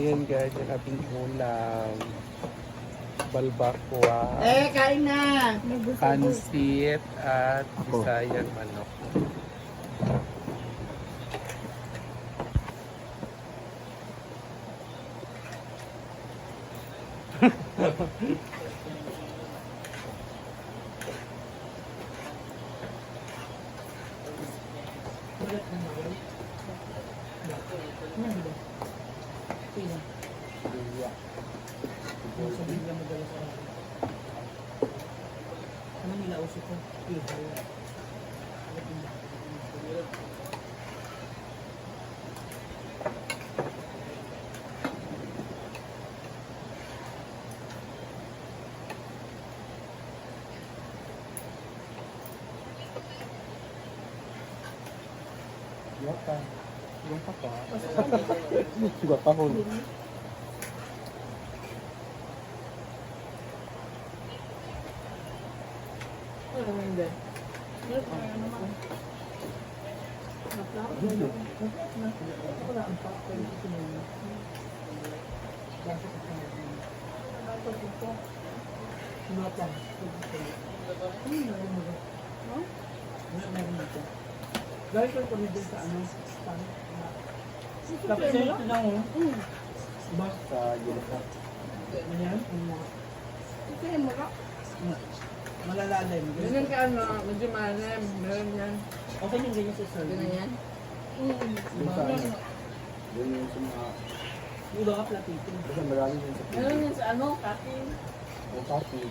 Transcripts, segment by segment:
Ayan guys, yung ating ulam. Balbakwa, Eh, kain na. pansit, at Ako. bisayang manok. Ano nila uso ko? Yata. Yung pa pa. Siga pa Ano? Gawin ko kami din sa ano? Tapos yun ito lang oh. Ba? Sa yun pa. Ano yan? Ito yung mura. Malalalim. Ganyan ka ano, medyo malam. Meron yan. Okay yung ganyan sa sir. Ganyan yan. Mm. Yung sa ano. Yun yung sa mga... Yung baka plapitin. Kasi marami yung sa Meron yan sa ano, cutting. Yung coffee.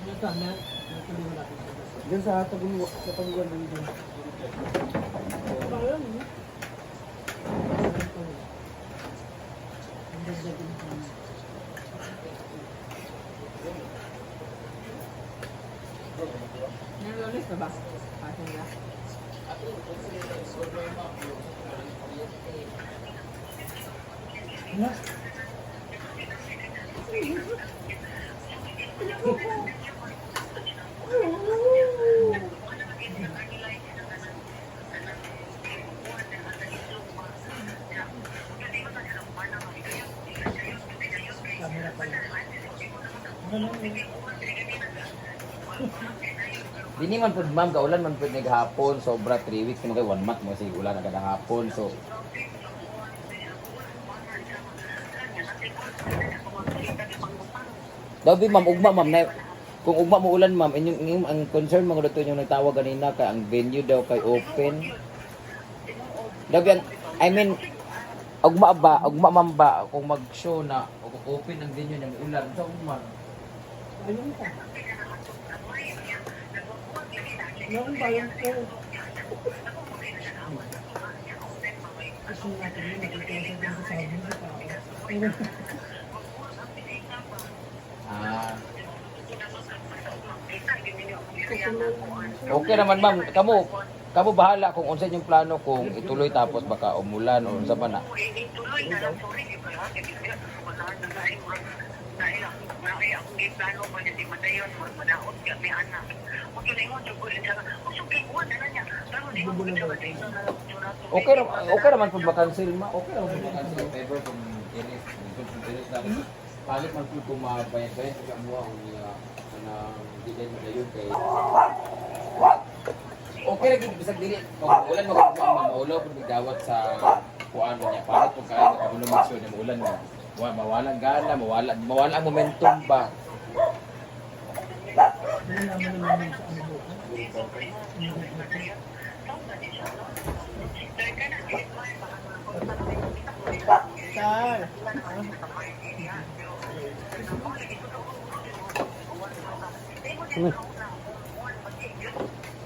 Ano sana? Natuloy mo natin. Diyan sa tagulo, sa tagulo ng dyan. Parang, ano. Nalulis na ba? Kasi nila. Ano? Camera pala. Ano Dini man pud ma'am kaulan man pud naghapon sobra 3 weeks kay 1 month mo sige ulan na kada hapon so Daw di ma'am ugma ma'am na kung ugma mo ulan ma'am inyong, inyong ang concern mga dito yung nagtawag kanina kay ang venue daw kay open. Daw yan I mean ugma ba ugma ma'am ba kung mag-show na open ang venue ng ulan sa ugma. Ayun. Noon ba yung ko? Gusto natin yun, nakikita sa sa sabi ng tao. Ah. Okay naman ma'am, kamo kamo bahala kung unsa yung plano kung ituloy tapos baka umulan o unsa man na. Ituloy na lang, sorry, kaya, dahil. Dahil ako, dahil ako may plano mo, hindi madayon, madaot ka, may anak. Huwag yun lang mo, tugulin siya. Huwag yung kikuha na lang niya. Pero di mo kung siya. Okay okay naman pud makancel ma. Okay ra pud makancel ever kung iris kung iris na. Palit man pud kung mabayad-bayad sa ang uh, na di din madayon kay Okay lagi bisag dili kung ulan mo kung mamaulo pud bigdawat sa kuan niya palit pud kay kamulo magsud ng ulan mo. Wa mawala ang gana, mawala mawala ang momentum ba. Sir.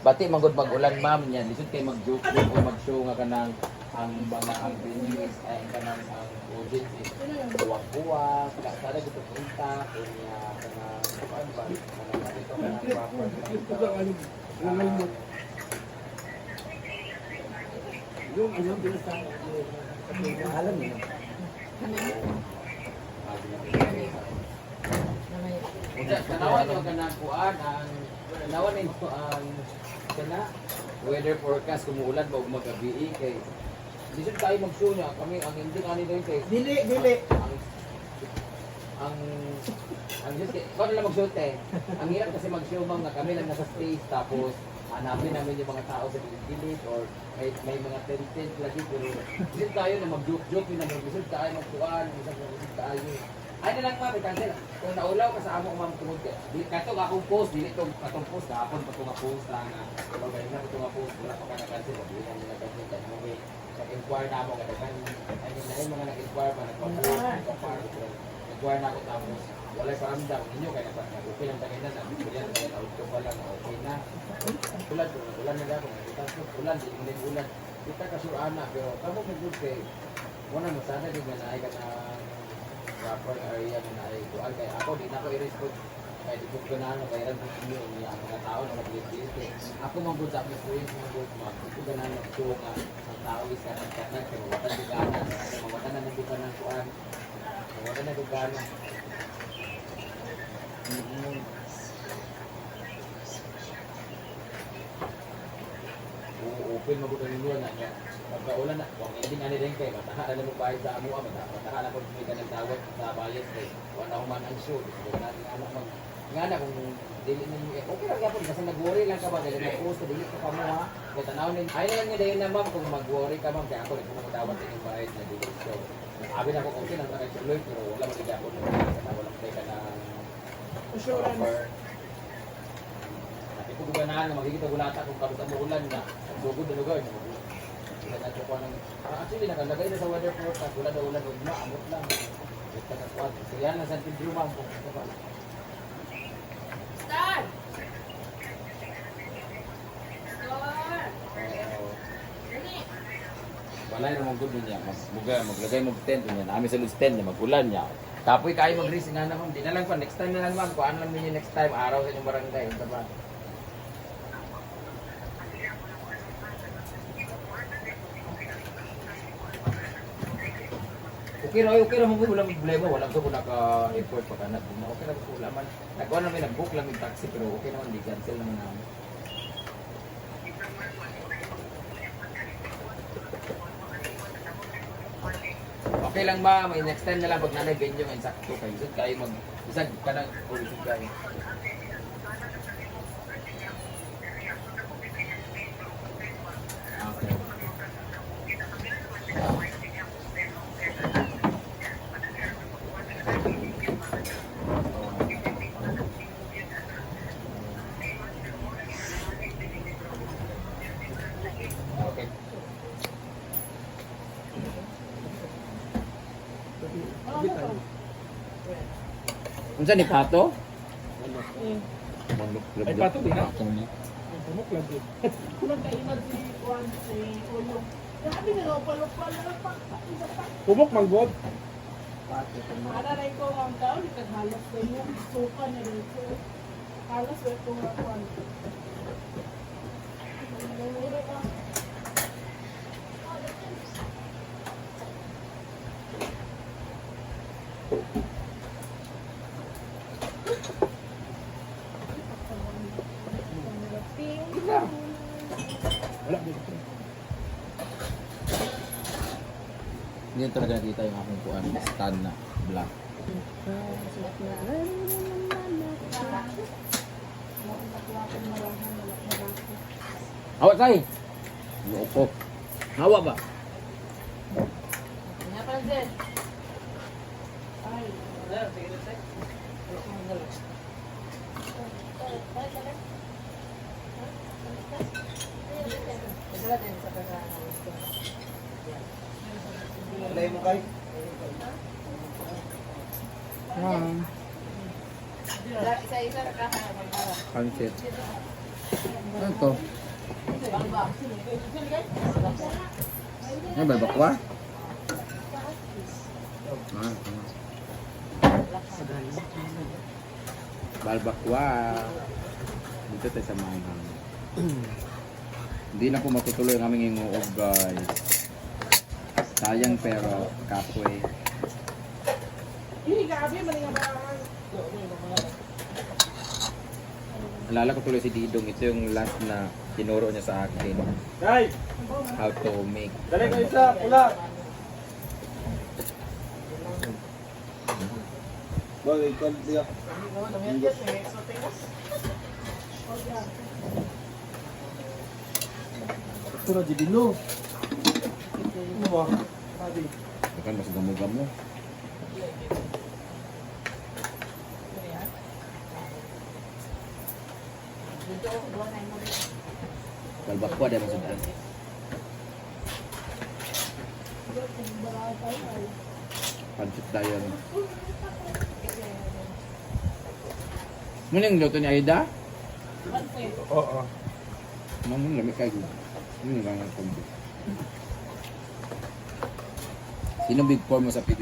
Bati magud mag-ulan ma'am niya lisod kay mag-joke o mag-show nga kanang ang mga ang venue is ay kanang ang audience is kuwa-kuwa kaya sana dito punta kunya kanang kuan ba kanang dito kanang proper Ah, Yung ano, din sa Alam niyo. Tanawan mo kanang kuan ang tanawan ni ang kana weather forecast kumuulan ba magabi kay Lisod tayo mag-show niya. Kami, ang hindi nga nila yung kay... Dili, dili. Ang... Ang... Ang just ikaw na eh. Ang hirap kasi mag-show ma'am na kami lang nasa stage tapos hanapin namin yung mga tao sa gilid or may, may mga tent-tent lagi pero lisod tayo na mag-joke-joke na lisod tayo lisod lisod tayo. Ay na lang ma'am, cancel. Kung naulaw ka sa amo ma'am tungod ka. Di kato ka akong post, dili to katong post kahapon pa to nga post na nga. Pero ganyan na to nga post, wala pa ka na-cancel, wala na nila cancel kan mo may nag-inquire na ako kada kan. Ay na yung mga nag-inquire pa nagpa-post, nag-inquire na ako tapos wala pa ramdam ninyo kaya dapat okay lang tayo na sabi ko yan dahil out ko pa lang okay na. Ulan ulan na dapat nakita ko ulan di mo din ulan. Kita kasuraan na pero kamo mo good kay wala mo sana din na ay ka na proper area na naay kuan kay ako di na ako i-respond kay di ko ganano kay ran ko niyo ni ang mga tao na kay ako man gud sa experience mo gud ma di ko ganano show nga ang tao is ka nagkatag kay wala di gana wala na nang ka ng kuan wala na di gana Mm-mm. Oo, open mo ninyo na nga pagka ulan na. Kung hindi na din kay mataha na mo bayad sa amo ah mataha mataha na pud may kanang tawag sa bayad kay wala human ang show di ko natin anak mag nga na kung dili ninyo eh, okay ra gyapon kasi nag-worry lang ka ba dili na post dili ko pa mo ha? Kay tanaw nin ay na lang niya dayon na ma'am kung mag-worry ka ma'am kay ako rin kung magdawat din yung bayad na dili so abi na ko okay lang sa tuloy pero wala mo gyapon kasi wala mo ka na Assurance. Kasi kung ganahan na makikita gulata kung kabutan mo ulan na. Sugod na lugar. Na ko ng ah, actually nakalagay na sa weather forecast wala daw ulan ugma amot lang. Ito ka kwat. So yan na San Pedro ma'am ano ba. Star! Dali! Wala na mong good niya. Mas buga maglagay mo tent niya. Nami sa loose tent niya magulan niya. Kapoy kayo mag-risk nga na ma'am. Di na lang pa next time na lang ma'am. Kung ano lang ninyo next time araw sa inyong barangay. Ito ba? Okay ra, okay ra mo wala problema, wala ko naka-effort pa kana. Okay ra ko wala man. Nagkuha namin nag-book lang yung taxi pero okay naman di cancel naman namin. Okay lang ba, may next time na lang pag nanay venue nga sakto kayo. Isad kayo mag isad ka na o isad kayo. Okay. Okay. Unsa ni Pato? Manok Ay, Pato, di na? Pato ni. Pumok lang din. Nagkainag si Juan si Ulo. Grabe na no, palupal na pa. Isa pa. Pumok manggod. Para rin ko ang taon, ikaghalas ko yung suka na rin. Halas ko ito nga Hindi talaga nakita yung aking kuan, stand na black. Hawa tay. Loko. Hawa ba? Kahanap. Pancit. Ano to? Ano ba bakwa? Ah, ah. Balbakwa. Dito tayo sa manghang. Hindi na po matutuloy ang aming inguog guys. Sayang pero ba? Alala ko tuloy si Didong. Ito yung last na tinuro niya sa akin Kay, how to make. dali ko isa, pula. Bagay, ikaw diya. Ito na, Jibino. Ano ba? Sabi. Bukan mas gamo-gamo. Kalbakwa dahil masugdan. Pansip tayo. no? Muna yung luto ni Aida? Oo. Mamang lamig kayo. Ano yung gangan ko? Sino big four mo sa pili?